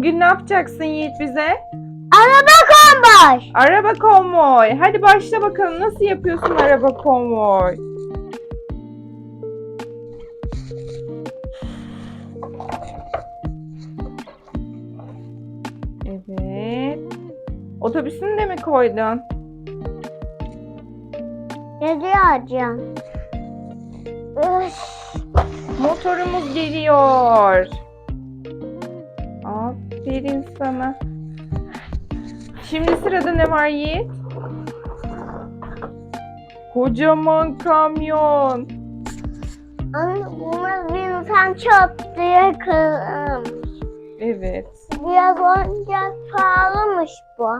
Bugün ne yapacaksın Yiğit bize? Araba konvoy. Araba konvoy. Hadi başla bakalım nasıl yapıyorsun araba konvoy? Evet. Otobüsünü de mi koydun? Yazıyor Üf. Motorumuz geliyor. Aferin sana. Şimdi sırada ne var Yiğit? Kocaman kamyon. Anne buna bir insan çok diye kırılmış. Evet. Biraz oyuncak pahalımış bu.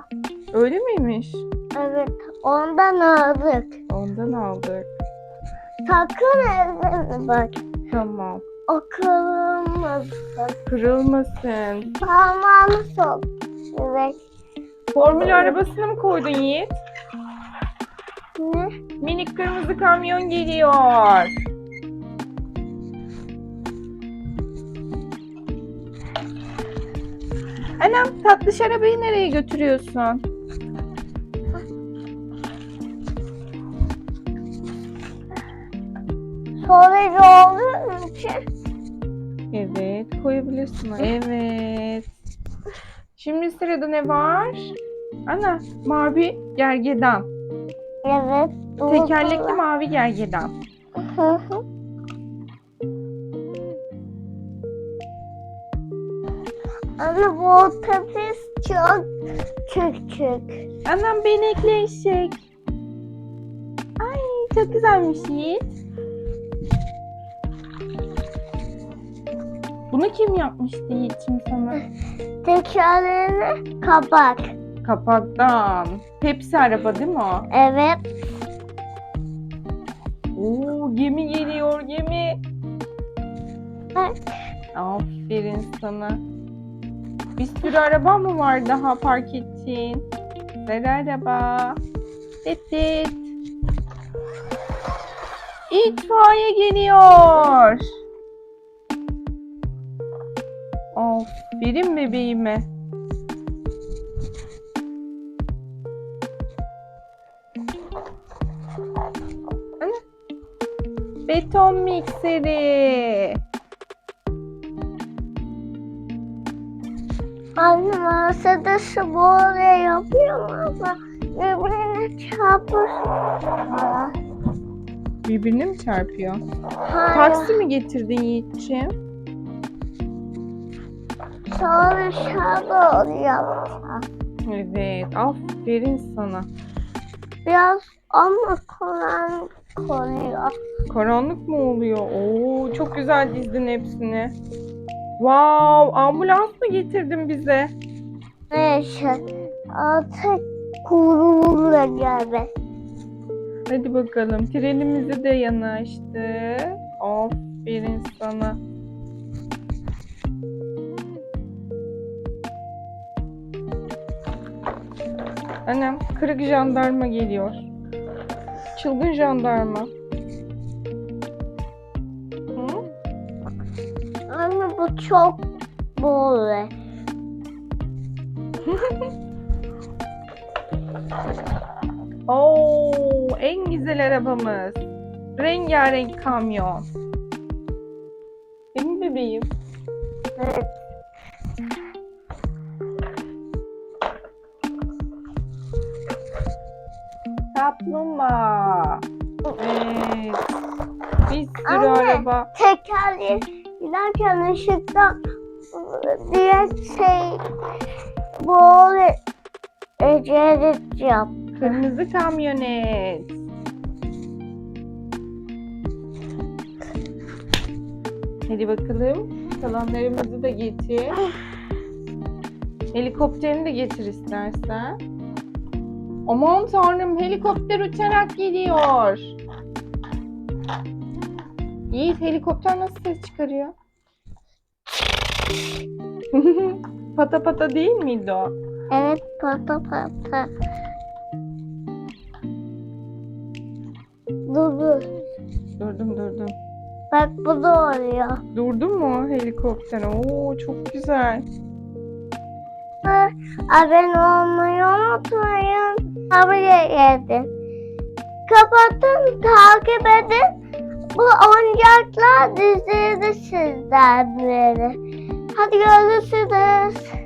Öyle miymiş? Evet ondan aldık. Ondan aldık. Sakın ellerine bak. Tamam. O kırılmasın. Kırılmasın. Parmağını sok. Evet. Formül arabasını mı koydun Yiğit? Ne? Minik kırmızı kamyon geliyor. Anam tatlış arabayı nereye götürüyorsun? Sonracı olduğu için Evet koyabilirsin. Evet. Şimdi sırada ne var? Ana mavi gergedan. evet. Tekerlekli mavi gergedan. Hı hı. Anne bu otobüs çok küçük. Anam benekli eşek. Ay çok güzelmiş Yiğit. Bunu kim yapmıştı Yiğit'im sana? Tekerleğine kapak. Kapaktan. Hepsi araba değil mi o? Evet. Oo gemi geliyor gemi. Evet. Aferin sana. Bir sürü araba mı var daha park ettiğin? Güzel araba. Dit dit. İtfaiye geliyor. Aferin bebeğime. Ana. Beton mikseri. Anne masada su böyle yapıyor ama birbirine çarpır. Aa, Birbirine mi çarpıyor? Hayır. Taksi mi getirdin Yiğit'ciğim? Şarkı oluyor. Evet. Aferin sana. Biraz ama Kur'an konuyor. Karanlık mı oluyor? Oo, çok güzel dizdin hepsini. Wow, ambulans mı getirdin bize? Neyse artık kuyruğuyla geldi. Hadi bakalım. Trenimizi de yanaştı. Aferin sana. Annem, kırık jandarma geliyor. Çılgın jandarma. Hı? Anne bu çok böyle. Oo, en güzel arabamız. Rengarenk kamyon. Değil mi bebeğim? Evet. Kaplumbağa. Evet. Bir sürü Anne. araba. Tekerleği giderken ışıktan diye şey böyle ecelet yap. Kırmızı kamyonet. Hadi bakalım. Kalanlarımızı da getir. Helikopterini de getir istersen. Aman tanrım helikopter uçarak geliyor. Yiğit helikopter nasıl ses çıkarıyor? pata pata değil miydi o? Evet pata pata. Dur dur. Durdum durdum. Bak bu da oluyor. Durdu mu helikopter? Oo çok güzel. Abone olmayı unutmayın. Haberi geldi. Kapatın, takip edin. Bu oyuncaklar dizileri sizden beri. Hadi görüşürüz.